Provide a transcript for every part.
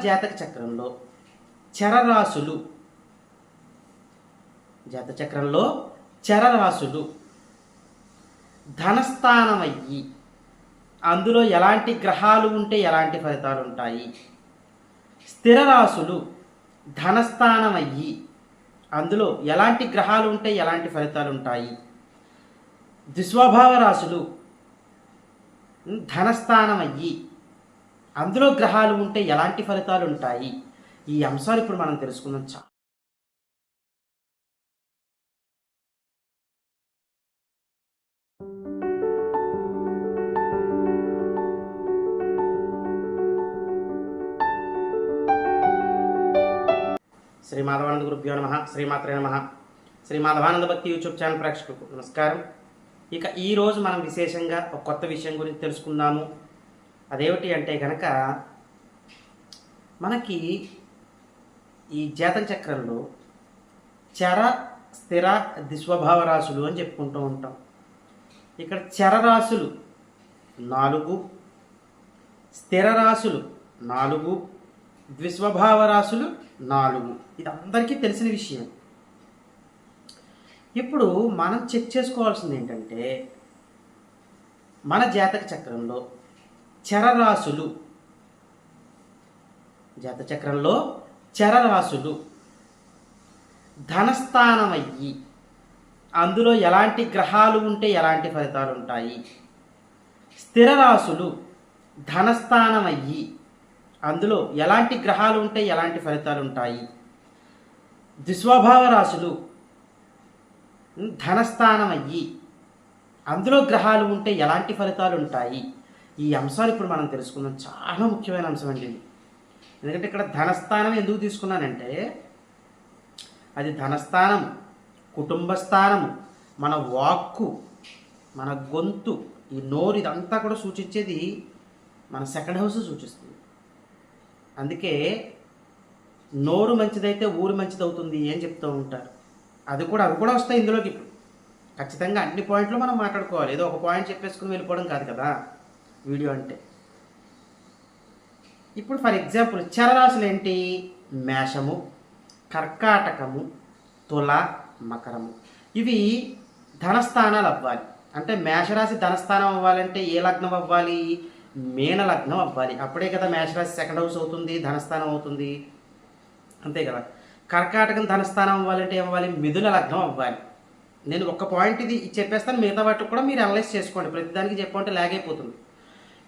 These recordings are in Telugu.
జాతక చక్రంలో చరరాశులు. జాత చక్రంలో చరరాశులు ధనస్థానమయ్యి అందులో ఎలాంటి గ్రహాలు ఉంటే ఎలాంటి ఫలితాలు ఉంటాయి? స్థిర రాశులు ధనస్థానమయ్యి అందులో ఎలాంటి గ్రహాలు ఉంటే ఎలాంటి ఫలితాలు ఉంటాయి? దుస్వభావ రాశులు ధనస్థానమయ్యి అందులో గ్రహాలు ఉంటే ఎలాంటి ఫలితాలు ఉంటాయి? ఈ అంశాలు ఇప్పుడు మనం తెలుసుకుందాం. చా శ్రీ మాధవానంద గురుభ్యో నమ శ్రీమాత్రే నమ. శ్రీ మాధవానంద భక్తి యూట్యూబ్ ఛానల్ ప్రేక్షకులకు నమస్కారం. ఇక ఈరోజు మనం విశేషంగా ఒక కొత్త విషయం గురించి తెలుసుకుందాము. అదేమిటి అంటే కనుక మనకి ఈ జాతక చక్రంలో చర స్థిర దిస్వభావ రాశులు అని చెప్పుకుంటూ ఉంటాం. ఇక్కడ చర రాశులు నాలుగు స్థిర రాశులు నాలుగు ద్విస్వభావ రాశులు నాలుగు. ఇది అందరికీ తెలిసిన విషయం. ఇప్పుడు మనం చెక్ చేసుకోవాల్సింది ఏంటంటే మన జాతక చక్రంలో చరరాశులు. జాతచక్రంలో చరరాశులు. ధనస్థానమయ్యి. అందులో ఎలాంటి గ్రహాలు ఉంటే ఎలాంటి ఫలితాలు ఉంటాయి? స్థిర రాశులు ధనస్థానమయ్యి. అందులో ఎలాంటి గ్రహాలు ఉంటే ఎలాంటి ఫలితాలు ఉంటాయి? దుస్వభావ రాశులు ధనస్థానమయ్యి. అందులో గ్రహాలు ఉంటే ఎలాంటి ఫలితాలు ఉంటాయి? ఈ అంశాలు ఇప్పుడు మనం తెలుసుకుందాం. చాలా ముఖ్యమైన అంశం అండి ఎందుకంటే ఇక్కడ ధనస్థానం ఎందుకు తీసుకున్నానంటే అది ధనస్థానం కుటుంబ స్థానం మన వాక్కు మన గొంతు ఈ నోరు ఇదంతా కూడా సూచించేది మన సెకండ్ హౌస్ సూచిస్తుంది. అందుకే నోరు మంచిదైతే ఊరు మంచిది అవుతుంది చెప్తూ ఉంటారు. అది కూడా అవి కూడా వస్తాయి ఇందులోకి ఇప్పుడు. ఖచ్చితంగా అన్ని పాయింట్లు మనం మాట్లాడుకోవాలి. ఏదో ఒక పాయింట్ చెప్పేసుకుని వెళ్ళిపోవడం కాదు కదా. వీడియో అంటే. ఇప్పుడు ఫర్ ఎగ్జాంపుల్ చరరాశులు ఏంటి? మేషము కర్కాటకము తుల మకరము. ఇవి ధనస్థానాలు అవ్వాలి. అంటే మేషరాశి ధనస్థానం అవ్వాలంటే ఏ లగ్నం అవ్వాలి? మీన లగ్నం అవ్వాలి. అప్పుడే కదా మేషరాశి సెకండ్ హౌస్ అవుతుంది ధనస్థానం అవుతుంది. అంతే కదా? కర్కాటకం ధనస్థానం అవ్వాలంటే ఏం అవ్వాలి? మిథున లగ్నం అవ్వాలి. నేను ఒక పాయింట్ ఇది చెప్పేస్తాను. మిగతా వాటికి కూడా మీరు అనలైజ్ చేసుకోండి. ప్రతిదానికి చెప్పమంటే లాగ్ అయిపోతుంది.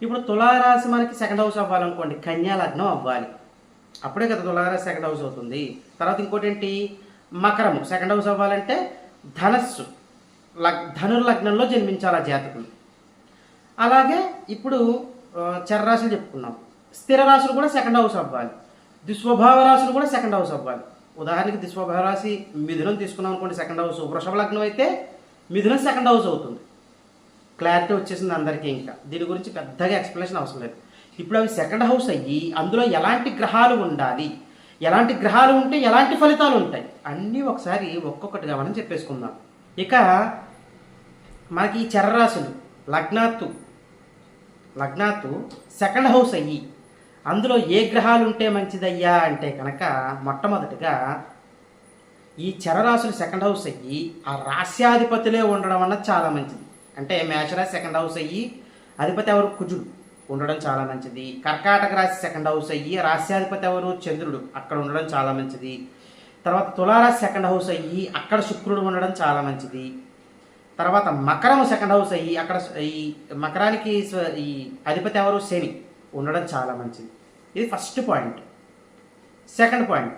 ఇప్పుడు తులారాశి మనకి సెకండ్ హౌస్ అవ్వాలనుకోండి కన్యా లగ్నం అవ్వాలి. అప్పుడే కదా తులారాశి సెకండ్ హౌస్ అవుతుంది. తర్వాత ఇంకోటి ఏంటి మకరము. సెకండ్ హౌస్ అవ్వాలంటే ధనస్సు. లగ్ ధనుర్ లగ్నంలో జన్మించాలి ఆ జాతకులు. అలాగే ఇప్పుడు ఆ, చెప్పుకున్నాం. స్థిర రాశులు కూడా సెకండ్ హౌస్ అవ్వాలి. దుస్వభావ రాశులు కూడా సెకండ్ హౌస్ అవ్వాలి. ఉదాహరణకి దుస్వభావ రాశి మిథునం తీసుకున్నాం అనుకోండి సెకండ్ హౌస్ వృషభ లగ్నం అయితే మిథునం సెకండ్ హౌస్ అవుతుంది. క్లారిటీ వచ్చేసింది అందరికీ ఇంకా. దీని గురించి పెద్దగా ఎక్స్ప్లెనేషన్ అవసరం లేదు. ఇప్పుడు అవి సెకండ్ హౌస్ అయ్యి అందులో ఎలాంటి గ్రహాలు ఉండాలి? ఎలాంటి గ్రహాలు ఉంటే ఎలాంటి ఫలితాలు ఉంటాయి? అన్నీ ఒకసారి ఒక్కొక్కటిగా మనం చెప్పేసుకుందాం. ఇక మనకి ఈ చరరాశులు లగ్నాత్తు లగ్నాత్తు సెకండ్ హౌస్ అయ్యి అందులో ఏ గ్రహాలు ఉంటే మంచిదయ్యా అంటే కనుక మొట్టమొదటిగా ఈ చరరాశులు సెకండ్ హౌస్ అయ్యి ఆ రాస్యాధిపతులే ఉండడం అన్నది చాలా మంచిది. అంటే మేషరాశి సెకండ్ హౌస్ అయ్యి అధిపతి ఎవరు? కుజుడు. ఉండడం చాలా మంచిది. కర్కాటక రాశి సెకండ్ హౌస్ అయ్యి రాశ్యాధిపతి ఎవరు? చంద్రుడు. అక్కడ ఉండడం చాలా మంచిది. తర్వాత తులారాశి సెకండ్ హౌస్ అయ్యి అక్కడ శుక్రుడు ఉండడం చాలా మంచిది. తర్వాత మకరం సెకండ్ హౌస్ అయ్యి అక్కడ ఈ మకరానికి ఈ అధిపతి ఎవరు? శని. ఉండడం చాలా మంచిది. ఇది ఫస్ట్ పాయింట్. Second point.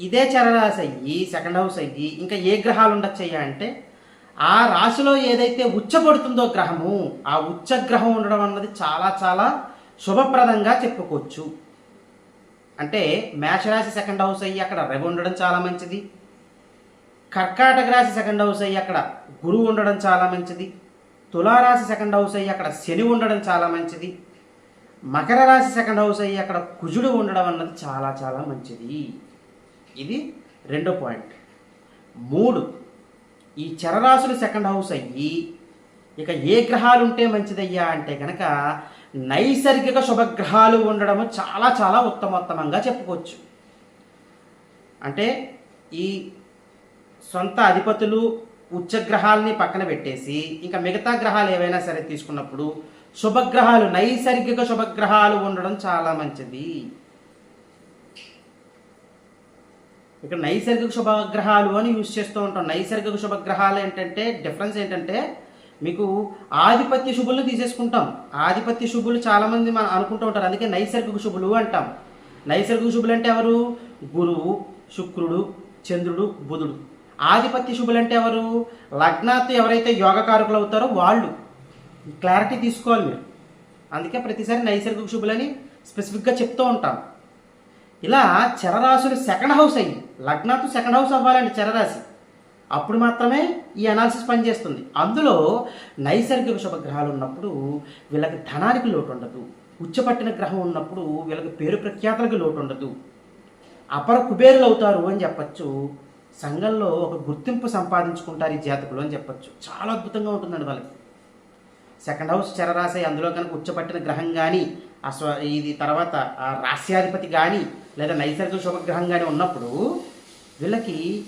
ఇదే చరరాశి అయ్యి సెకండ్ హౌస్ అయ్యి ఇంకా ఏ గ్రహాలు ఉండొచ్చు అంటే ఆ రాశిలో ఏదైతే ఉచ్చబడుతుందో గ్రహము ఆ ఉచ్చ గ్రహం ఉండడం అన్నది చాలా చాలా శుభప్రదంగా చెప్పుకోవచ్చు. అంటే మేషరాశి సెకండ్ హౌస్ అయ్యి అక్కడ రవి ఉండడం చాలా మంచిది. కర్కాటక రాశి సెకండ్ హౌస్ అయ్యి అక్కడ గురువు ఉండడం చాలా మంచిది. తులారాశి సెకండ్ హౌస్ అయ్యి అక్కడ శని ఉండడం చాలా మంచిది. మకర రాశి సెకండ్ హౌస్ అయ్యి అక్కడ కుజుడు ఉండడం అన్నది చాలా చాలా మంచిది. ఇది రెండో పాయింట్. మూడు ఈ చరరాశులు సెకండ్ హౌస్ అయ్యి ఇక ఏ గ్రహాలు ఉంటే మంచిదయ్యా అంటే కనుక నైసర్గిక శుభగ్రహాలు ఉండడం చాలా చాలా ఉత్తమోత్తమంగా చెప్పుకోవచ్చు. అంటే ఈ సొంత అధిపతులు ఉచ్చగ్రహాలని పక్కన పెట్టేసి ఇంకా మిగతా గ్రహాలు ఏవైనా సరే తీసుకున్నప్పుడు శుభగ్రహాలు నైసర్గిక శుభగ్రహాలు ఉండడం చాలా మంచిది. ఇక్కడ నైసర్గిక శుభగ్రహాలు అని యూజ్ చేస్తూ ఉంటాం. నైసర్గిక శుభగ్రహాలు ఏంటంటే డిఫరెన్స్ ఏంటంటే మీకు ఆధిపత్య శుభులను తీసేసుకుంటాం. ఆధిపత్య శుభులు చాలామంది మనం అనుకుంటూ ఉంటారు. అందుకే నైసర్గిక శుభులు అంటాం. నైసర్గిక శుభులు అంటే ఎవరు? గురువు శుక్రుడు చంద్రుడు బుధుడు. ఆధిపత్య శుభులు అంటే ఎవరు? లగ్నాత్ ఎవరైతే యోగకారకులు అవుతారో వాళ్ళు. క్లారిటీ తీసుకోవాలి మీరు. అందుకే ప్రతిసారి నైసర్గిక శుభులని స్పెసిఫిక్గా చెప్తూ ఉంటాం. ఇలా చరరాశులు సెకండ్ హౌస్ అయ్యి లగ్నాత్తు సెకండ్ హౌస్ అవ్వాలండి చరరాశి. అప్పుడు మాత్రమే ఈ అనాలిసిస్ పనిచేస్తుంది. అందులో నైసర్గిక శుభగ్రహాలు ఉన్నప్పుడు వీళ్ళకి ధనానికి లోటు ఉండదు. ఉచ్చపట్టిన గ్రహం ఉన్నప్పుడు వీళ్ళకి పేరు ప్రఖ్యాతలకు లోటు ఉండదు. అపర కుబేరులు అవుతారు అని చెప్పచ్చు. సంఘంలో ఒక గుర్తింపు సంపాదించుకుంటారు ఈ జాతకులు అని చెప్పచ్చు. చాలా అద్భుతంగా ఉంటుందండి వాళ్ళకి. సెకండ్ హౌస్ చరరాశి అందులో కనుక ఉచ్చపట్టిన గ్రహం కానీ అస్వ ఇది తర్వాత ఆ రాస్యాధిపతి కానీ లేదా నైసర్గిక శుభగ్రహంగానే ఉన్నప్పుడు వీళ్ళకి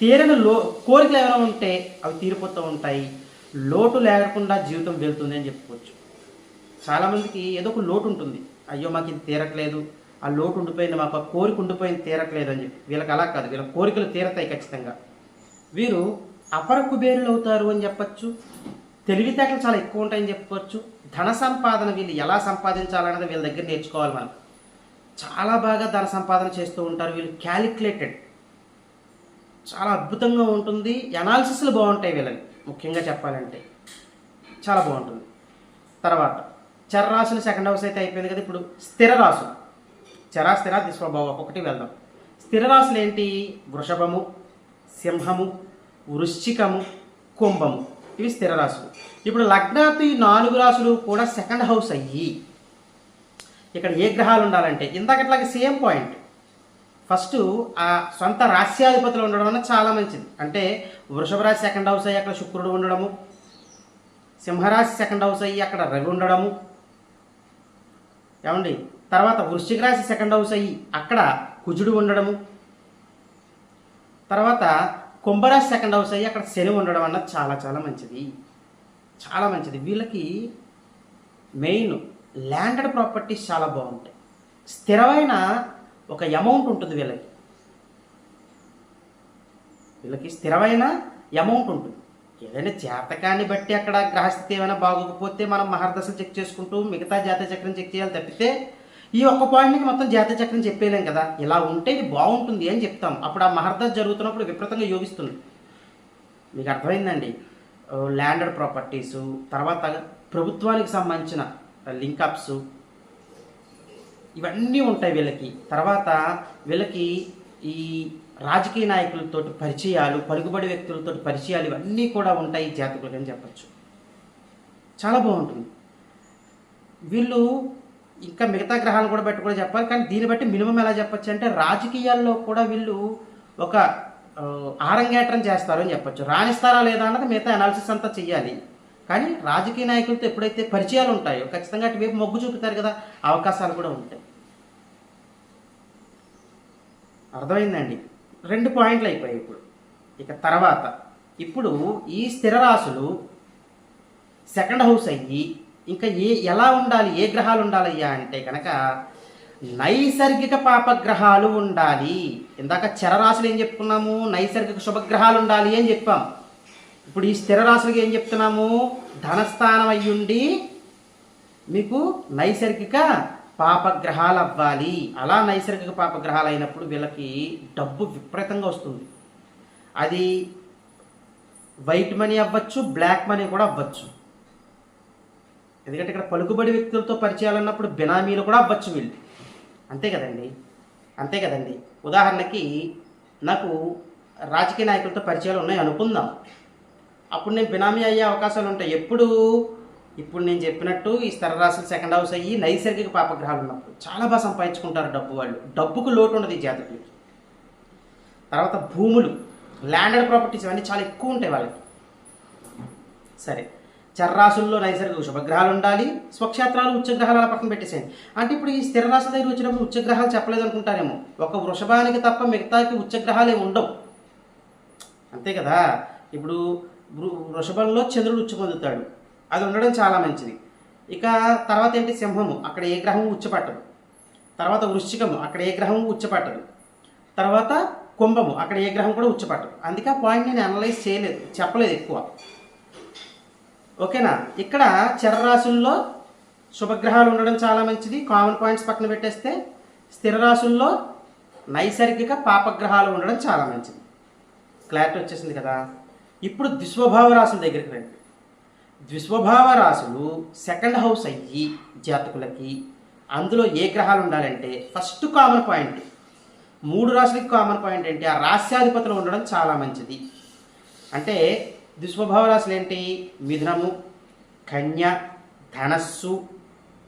తీరని లో కోరికలు ఏమైనా ఉంటే అవి తీరిపోతూ ఉంటాయి. లోటు లేకుండా జీవితం వెళ్తుంది అని చెప్పుకోవచ్చు. చాలామందికి ఏదో ఒక లోటు ఉంటుంది. అయ్యో మాకు ఇది తీరట్లేదు. ఆ లోటు ఉండిపోయింది మాకు ఆ కోరిక ఉండిపోయింది తీరట్లేదు అని చెప్పి. వీళ్ళకి అలా కాదు. వీళ్ళ కోరికలు తీరతాయి ఖచ్చితంగా. వీరు అపర కుబేరులు అవుతారు అని చెప్పచ్చు. తెలివితేటలు చాలా ఎక్కువ ఉంటాయని చెప్పుకోవచ్చు. ధన సంపాదన వీళ్ళు ఎలా సంపాదించాలన్నది వీళ్ళ దగ్గర నేర్చుకోవాలి మనం. చాలా బాగా ధన సంపాదన చేస్తూ ఉంటారు. వీళ్ళు క్యాలిక్యులేటెడ్ చాలా అద్భుతంగా ఉంటుంది. ఎనాలిసిస్లు బాగుంటాయి వీళ్ళకి ముఖ్యంగా చెప్పాలంటే చాలా బాగుంటుంది. తర్వాత చరరాశులు సెకండ్ హౌస్ అయితే అయిపోయింది కదా ఇప్పుడు. స్థిర రాశులు. చరా స్థిర తీసుకోబాబు ఒక్కొక్కటి వెళ్దాం. స్థిర రాశులు ఏంటి? వృషభము సింహము వృశ్చికము కుంభము. ఇవి స్థిర రాశులు. ఇప్పుడు లగ్నాతు ఈ నాలుగు రాశులు కూడా సెకండ్ హౌస్ అయ్యి ఇక్కడ ఏ గ్రహాలు ఉండాలంటే ఇందాకట్లాగే సేమ్ పాయింట్ ఫస్ట్ ఆ సొంత రాశ్యాధిపతులు ఉండడం అన్న చాలా మంచిది. అంటే వృషభ రాశి సెకండ్ హౌస్ అయ్యి అక్కడ శుక్రుడు ఉండడము సింహరాశి సెకండ్ హౌస్ అయ్యి అక్కడ రవి ఉండడము. ఏమండి? తర్వాత వృశ్చిక రాశి సెకండ్ హౌస్ అయ్యి అక్కడ కుజుడు ఉండడము. తర్వాత కుంభరాశి సెకండ్ హౌస్ అయ్యి అక్కడ శని ఉండడం అన్నది చాలా చాలా మంచిది. చాలా మంచిది. వీళ్ళకి మెయిన్ ల్యాండెడ్ ప్రాపర్టీస్ చాలా బాగుంటాయి. స్థిరమైన ఒక అమౌంట్ ఉంటుంది వీళ్ళకి. వీళ్ళకి స్థిరమైన అమౌంట్ ఉంటుంది. ఏదైనా జాతకాన్ని బట్టి అక్కడ గ్రహస్థితి ఏమైనా బాగోకపోతే మనం మహర్దశలు చెక్ చేసుకుంటూ మిగతా జాతీయ చక్రం చెక్ చేయాలి తప్పితే ఈ ఒక్క పాయింట్కి మొత్తం జాతీయ చక్రం చెప్పేయలేం కదా. ఇలా ఉంటే ఇది బాగుంటుంది అని చెప్తాం. అప్పుడు ఆ మహర్దశ జరుగుతున్నప్పుడు విపరీతంగా యోగిస్తుంది. మీకు అర్థమైందండి? ల్యాండెడ్ ప్రాపర్టీసు తర్వాత ప్రభుత్వానికి సంబంధించిన లింకప్స్ ఇవన్నీ ఉంటాయి వీళ్ళకి. తర్వాత వీళ్ళకి ఈ రాజకీయ నాయకులతో పరిచయాలు పలుకుబడి వ్యక్తులతో పరిచయాలు ఇవన్నీ కూడా ఉంటాయి ఈ జాతకులకు అని చెప్పచ్చు. చాలా బాగుంటుంది. వీళ్ళు ఇంకా మిగతా గ్రహాలను కూడా బట్టి కూడా చెప్పాలి. కానీ దీన్ని బట్టి మినిమం ఎలా చెప్పచ్చు అంటే రాజకీయాల్లో కూడా వీళ్ళు ఒక ఆరంగేట్రం చేస్తారు అని చెప్పచ్చు. రాణిస్తారా లేదా అన్నది మిగతా అనాలిసిస్ అంతా చెయ్యాలి. కానీ రాజకీయ నాయకులతో ఎప్పుడైతే పరిచయాలు ఉంటాయో ఖచ్చితంగా అటువైపు మొగ్గు చూపుతారు కదా అవకాశాలు కూడా ఉంటాయి. అర్థమైందండి? రెండు పాయింట్లు అయిపోయాయి ఇప్పుడు. ఇక తర్వాత ఇప్పుడు ఈ స్థిర రాశులు సెకండ్ హౌస్ అయ్యి ఇంకా ఏ ఎలా ఉండాలి ఏ గ్రహాలు ఉండాలయ్యా అంటే కనుక నైసర్గిక పాపగ్రహాలు ఉండాలి. ఇందాక చరరాశులు ఏం చెప్పుకున్నాము? నైసర్గిక శుభగ్రహాలు ఉండాలి అని చెప్పాం. ఇప్పుడు ఈ స్థిర రాశులకి ఏం చెప్తున్నాము? ధనస్థానం అయ్యుండి మీకు నైసర్గిక పాపగ్రహాలు అవ్వాలి. అలా నైసర్గిక పాపగ్రహాలు అయినప్పుడు వీళ్ళకి డబ్బు విపరీతంగా వస్తుంది. అది వైట్ మనీ అవ్వచ్చు బ్లాక్ మనీ కూడా అవ్వచ్చు. ఎందుకంటే ఇక్కడ పలుకుబడి వ్యక్తులతో పరిచయాలు అన్నప్పుడు బినామీలు కూడా అవ్వచ్చు వీళ్ళు. అంతే కదండి? అంతే కదండి? ఉదాహరణకి నాకు రాజకీయ నాయకులతో పరిచయాలు ఉన్నాయి అనుకుందాం. అప్పుడు నేను బినామీ అయ్యే అవకాశాలు ఉంటాయి. ఎప్పుడు? ఇప్పుడు నేను చెప్పినట్టు ఈ స్థిరరాశులు సెకండ్ హౌస్ అయ్యి నైసర్గిక పాపగ్రహాలు ఉన్నప్పుడు చాలా బాగా సంపాదించుకుంటారు డబ్బు వాళ్ళు. డబ్బుకు లోటు ఉండదు ఈ జాతకులకి. తర్వాత భూములు ల్యాండెడ్ ప్రాపర్టీస్ ఇవన్నీ చాలా ఎక్కువ ఉంటాయి వాళ్ళకి. సరే. చర్రాసుల్లో నైసర్గిక శుభగ్రహాలు ఉండాలి. స్వక్షేత్రాలు ఉచ్చగ్రహాలు అలా పక్కన పెట్టేసేయండి. అంటే ఇప్పుడు ఈ స్థిర రాశి దగ్గర వచ్చినప్పుడు ఉచ్చగ్రహాలు చెప్పలేదు అనుకుంటారేమో ఒక వృషభానికి తప్ప మిగతాకి ఉచ్చగ్రహాలే ఉండవు. అంతే కదా? ఇప్పుడు వృషభంలో చంద్రుడు ఉచ్చు పొందుతాడు. అది ఉండడం చాలా మంచిది. ఇక తర్వాత ఏంటి? సింహము. అక్కడ ఏ గ్రహం ఉచ్చపట్టదు. తర్వాత వృశ్చికము. అక్కడ ఏ గ్రహం ఉచ్చపట్టదు. తర్వాత కుంభము. అక్కడ ఏ గ్రహం కూడా ఉచ్చపట్టదు. అందుకే ఆ పాయింట్ నేను అనలైజ్ చేయలేదు. చెప్పలేదు ఎక్కువ. ఓకేనా? ఇక్కడ చరరాశుల్లో శుభగ్రహాలు ఉండడం చాలా మంచిది. కామన్ పాయింట్స్ పక్కన పెట్టేస్తే స్థిర రాశుల్లో నైసర్గిక పాపగ్రహాలు ఉండడం చాలా మంచిది. క్లారిటీ వచ్చేసింది కదా? ఇప్పుడు ద్విస్వభావ రాశుల దగ్గరికి రండి. ద్విస్వభావ రాశులు సెకండ్ హౌస్ అయ్యి జాతకులకి అందులో ఏ గ్రహాలు ఉండాలంటే ఫస్ట్ కామన్ పాయింట్ మూడు రాశులకి కామన్ పాయింట్ ఏంటి ఆ రాశ్యాధిపతులు ఉండడం చాలా మంచిది. అంటే దుస్వభావ రాశులు ఏంటి? మిథునము కన్య ధనస్సు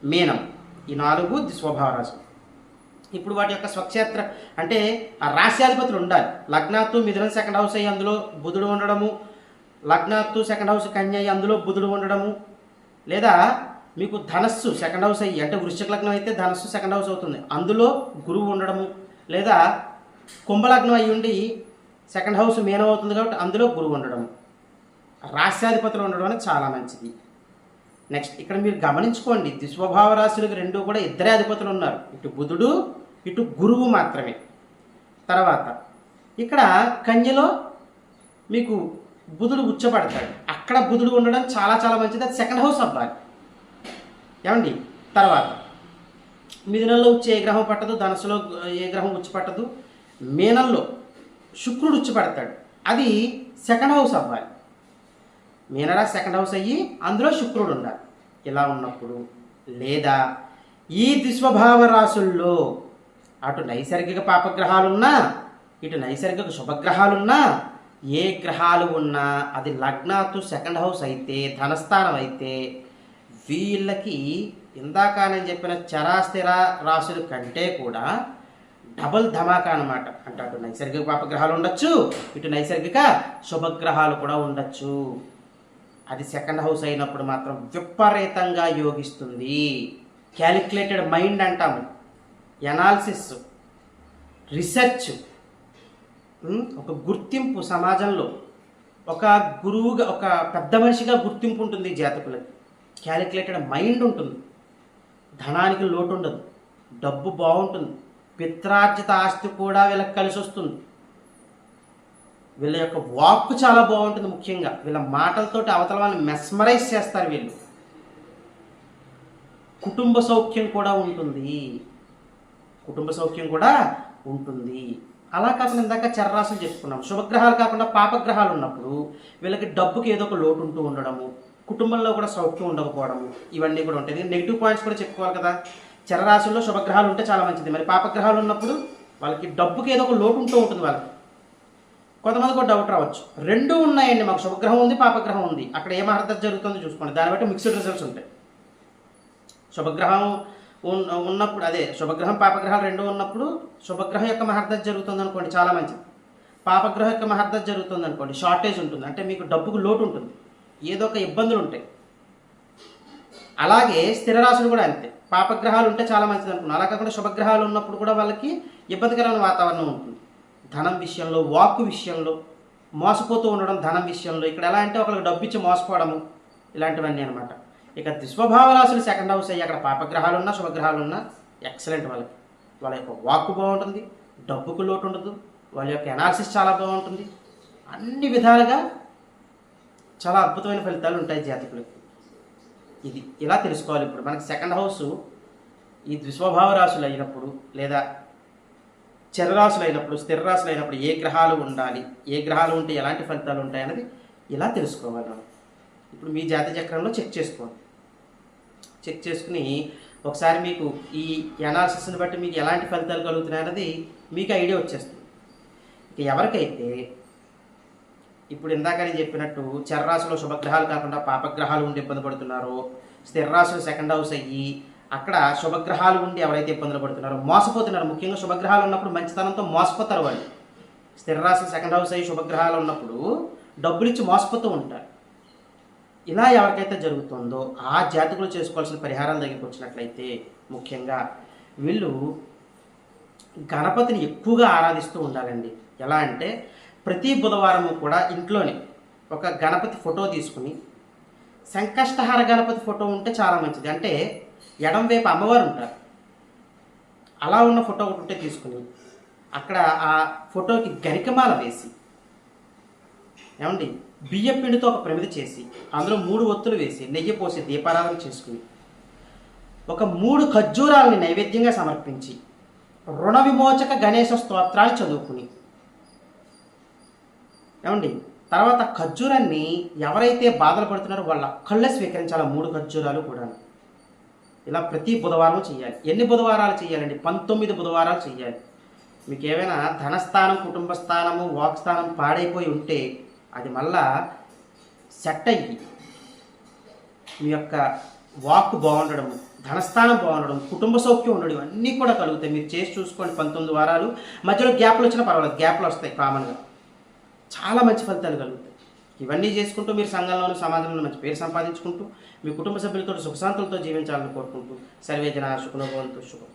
మీనం. ఈ నాలుగు దుస్వభావ రాశులు. ఇప్పుడు వాటి యొక్క స్వక్షేత్ర అంటే ఆ రాశ్యాధిపతులు ఉండాలి. లగ్నాత్తు మిథునం సెకండ్ హౌస్ అయ్యి అందులో బుధుడు ఉండడము. లగ్నాత్తు సెకండ్ హౌస్ కన్య అయ్యి అందులో బుధుడు ఉండడము. లేదా మీకు ధనస్సు సెకండ్ హౌస్ అయ్యి అంటే వృశ్చిక లగ్నం అయితే ధనస్సు సెకండ్ హౌస్ అవుతుంది. అందులో గురువు ఉండడము. లేదా కుంభలగ్నం అయి ఉండి సెకండ్ హౌస్ మేనం అవుతుంది కాబట్టి అందులో గురువు ఉండడం రాశ్యాధిపతులు ఉండడం అనేది చాలా మంచిది. నెక్స్ట్ ఇక్కడ మీరు గమనించుకోండి. ద్విస్వభావ రాశులకు రెండు కూడా ఇద్దరే అధిపతులు ఉన్నారు. ఇటు బుధుడు ఇటు గురువు మాత్రమే. తర్వాత ఇక్కడ కన్యలో మీకు బుధుడు ఉచ్చపడతాడు అక్కడ బుధుడు ఉండడం చాలా చాలా మంచిది. అది సెకండ్ హౌస్ అవ్వాలి ఏమండి? తర్వాత మిథునంలో వచ్చి ఏ గ్రహం పట్టదు ధనసులో ఏ గ్రహం ఉచ్చపట్టదు మీనల్లో మీనంలో శుక్రుడు ఉచ్చపడతాడు. అది సెకండ్ హౌస్ అవ్వాలి మీనరా సెకండ్ హౌస్ అయ్యి అందులో శుక్రుడు ఉండాలి. ఇలా ఉన్నప్పుడు లేదా ఈ దుస్వభావ రాశుల్లో అటు నైసర్గిక పాపగ్రహాలున్నా ఇటు నైసర్గిక శుభగ్రహాలున్నా ఏ గ్రహాలు ఉన్నా అది లగ్నాతు సెకండ్ హౌస్ అయితే ధనస్థానం అయితే వీళ్ళకి ఇందాక నేను చెప్పిన చరాస్థిర రాశుల కంటే కూడా డబల్ ధమాకా అనమాట అంటే అటు నైసర్గిక పాపగ్రహాలు ఉండొచ్చు ఇటు నైసర్గిక శుభగ్రహాలు కూడా ఉండొచ్చు. అది సెకండ్ హౌస్ అయినప్పుడు మాత్రం విపరీతంగా యోగిస్తుంది. క్యాలిక్యులేటెడ్ మైండ్ అంటాము. ఎనాలిసిస్ రీసెర్చ్ ఒక గుర్తింపు సమాజంలో ఒక గురువుగా ఒక పెద్ద మనిషిగా గుర్తింపు ఉంటుంది జాతకులకి. క్యాలిక్యులేటెడ్ మైండ్ ఉంటుంది. ధనానికి లోటు ఉండదు. డబ్బు బాగుంటుంది. పిత్రార్జిత ఆస్తి కూడా వీళ్ళకి కలిసి వస్తుంది. వీళ్ళ యొక్క వాక్ చాలా బాగుంటుంది ముఖ్యంగా. వీళ్ళ మాటలతోటి అవతల వాళ్ళని మెస్మరైజ్ చేస్తారు వీళ్ళు. కుటుంబ సౌఖ్యం కూడా ఉంటుంది. కుటుంబ సౌఖ్యం కూడా ఉంటుంది. అలా కాకుండా ఇందాక చర్రాసులు చెప్పుకున్నాం. శుభగ్రహాలు కాకుండా పాపగ్రహాలు ఉన్నప్పుడు వీళ్ళకి డబ్బుకి ఏదో ఒక లోటు ఉంటూ ఉండడము కుటుంబంలో కూడా సౌఖ్యం ఉండకపోవడము ఇవన్నీ కూడా ఉంటాయి. నెగిటివ్ పాయింట్స్ కూడా చెప్పుకోవాలి కదా. చరరాశుల్లో శుభగ్రహాలు ఉంటే చాలా మంచిది. మరి పాపగ్రహాలు ఉన్నప్పుడు వాళ్ళకి డబ్బుకి ఏదో ఒక లోటు ఉంటూ ఉంటుంది వాళ్ళకి. కొంతమందికి ఒక డౌట్ రావచ్చు. రెండు ఉన్నాయండి మాకు. శుభగ్రహం ఉంది పాపగ్రహం ఉంది. అక్కడ ఏ మహర్దశ జరుగుతుందో చూసుకోండి. దాన్ని బట్టి మిక్స్డ్ రిజల్ట్స్ ఉంటాయి. శుభగ్రహం ఉన్నప్పుడు అదే శుభగ్రహం పాపగ్రహాలు రెండు ఉన్నప్పుడు శుభగ్రహం యొక్క మహర్దశ జరుగుతుంది అనుకోండి చాలా మంచిది. పాపగ్రహం యొక్క మహర్దశ జరుగుతుంది అనుకోండి షార్టేజ్ ఉంటుంది. అంటే మీకు డబ్బుకు లోటు ఉంటుంది. ఏదో ఒక ఇబ్బందులు ఉంటాయి అలాగే స్థిర రాశులు కూడా అంతే. పాపగ్రహాలు ఉంటే చాలా మంచిది అనుకున్నాను అలా కాకుండా శుభగ్రహాలు ఉన్నప్పుడు కూడా వాళ్ళకి ఇబ్బందికరమైన వాతావరణం ఉంటుంది. ధనం విషయంలో వాక్కు విషయంలో మోసపోతూ ఉండడం ధనం విషయంలో. ఇక్కడ ఎలా అంటే ఒకరికి డబ్బు ఇచ్చి మోసపోవడము ఇలాంటివన్నీ అనమాట ఇక దిశ్వభావ రాశులు సెకండ్ హౌస్ అయ్యి అక్కడ పాపగ్రహాలు ఉన్నా శుభగ్రహాలు ఉన్నా ఎక్సలెంట్ వాళ్ళకి. వాళ్ళ యొక్క వాక్కు బాగుంటుంది డబ్బుకు లోటు ఉండదు వాళ్ళ యొక్క ఎనాలిసిస్ చాలా బాగుంటుంది. అన్ని విధాలుగా చాలా అద్భుతమైన ఫలితాలు ఉంటాయి జాతకులకి. ఇది ఇలా తెలుసుకోవాలి ఇప్పుడు. మనకి సెకండ్ హౌస్ ఈ ద్విస్వభావ రాశులు అయినప్పుడు లేదా చరరాశులు అయినప్పుడు స్థిర రాశులు అయినప్పుడు ఏ గ్రహాలు ఉండాలి ఏ గ్రహాలు ఉంటే ఎలాంటి ఫలితాలు ఉంటాయి అనేది ఇలా తెలుసుకోవాలి మనం. ఇప్పుడు మీ జాతి చక్రంలో చెక్ చేసుకోండి. చెక్ చేసుకుని ఒకసారి మీకు ఈ అనాలిసిస్ని బట్టి మీకు ఎలాంటి ఫలితాలు కలుగుతున్నాయన్నది మీకు ఐడియా వచ్చేస్తుంది. ఇక ఎవరికైతే ఇప్పుడు ఇందాక నేను చెప్పినట్టు చర్రాశిలో శుభగ్రహాలు కాకుండా పాపగ్రహాలు ఉండి ఇబ్బంది పడుతున్నారో స్థిర రాశులు సెకండ్ హౌస్ అయ్యి అక్కడ శుభగ్రహాలు ఉండి ఎవరైతే ఇబ్బందులు పడుతున్నారో మోసపోతున్నారు. ముఖ్యంగా శుభగ్రహాలు ఉన్నప్పుడు మంచితనంతో మోసపోతారు వాళ్ళు. స్థిరరాశులు సెకండ్ హౌస్ అయ్యి శుభగ్రహాలు ఉన్నప్పుడు డబ్బులు ఇచ్చి మోసపోతూ ఉంటారు. ఇలా ఎవరికైతే జరుగుతుందో ఆ జాతకులు చేసుకోవాల్సిన పరిహారాల దగ్గరికి వచ్చినట్లయితే ముఖ్యంగా వీళ్ళు గణపతిని ఎక్కువగా ఆరాధిస్తూ ఉండాలండి. ఎలా అంటే ప్రతి బుధవారము కూడా ఇంట్లోనే ఒక గణపతి ఫోటో తీసుకుని సంకష్టహార గణపతి ఫోటో ఉంటే చాలా మంచిది. అంటే ఎడం వైపు అమ్మవారు ఉంటారు. అలా ఉన్న ఫోటో ఒకటి ఉంటే తీసుకుని అక్కడ ఆ ఫోటోకి గరికమాల వేసి ఏమండి? బియ్యం పిండితో ఒక ప్రమిది చేసి అందులో మూడు ఒత్తులు వేసి నెయ్యి పోసి దీపారాధన చేసుకుని ఒక మూడు ఖర్జూరాలని నైవేద్యంగా సమర్పించి రుణ విమోచక గణేశ స్తోత్రాలు చదువుకుని. ఏమండి? తర్వాత ఖర్జూరాన్ని ఎవరైతే బాధలు పడుతున్నారో వాళ్ళ కళ్ళ స్వీకరించాలి మూడు ఖర్జూరాలు కూడా ఇలా ప్రతి బుధవారం చేయాలి. ఎన్ని బుధవారాలు చేయాలండి? పంతొమ్మిది బుధవారాలు చేయాలి. మీకు ఏమైనా ధనస్థానం కుటుంబ స్థానము వాక్ స్థానం పాడైపోయి ఉంటే అది మళ్ళా సెట్ అయ్యి మీ యొక్క వాక్ బాగుండడం ధనస్థానం బాగుండడం కుటుంబ సౌఖ్యం ఉండడం అన్నీ కూడా కలుగుతాయి. మీరు చేసి చూసుకోండి పంతొమ్మిది వారాలు. మధ్యలో గ్యాప్లు వచ్చినా పర్వాలేదు గ్యాప్లు వస్తాయి కామన్గా చాలా మంచి ఫలితాలు కలుగుతాయి. ఇవన్నీ చేసుకుంటూ మీరు సంఘంలోనూ సమాజంలో మంచి పేరు సంపాదించుకుంటూ మీ కుటుంబ సభ్యులతో సుఖశాంతులతో జీవించాలని కోరుకుంటూ సర్వే జన శుభం.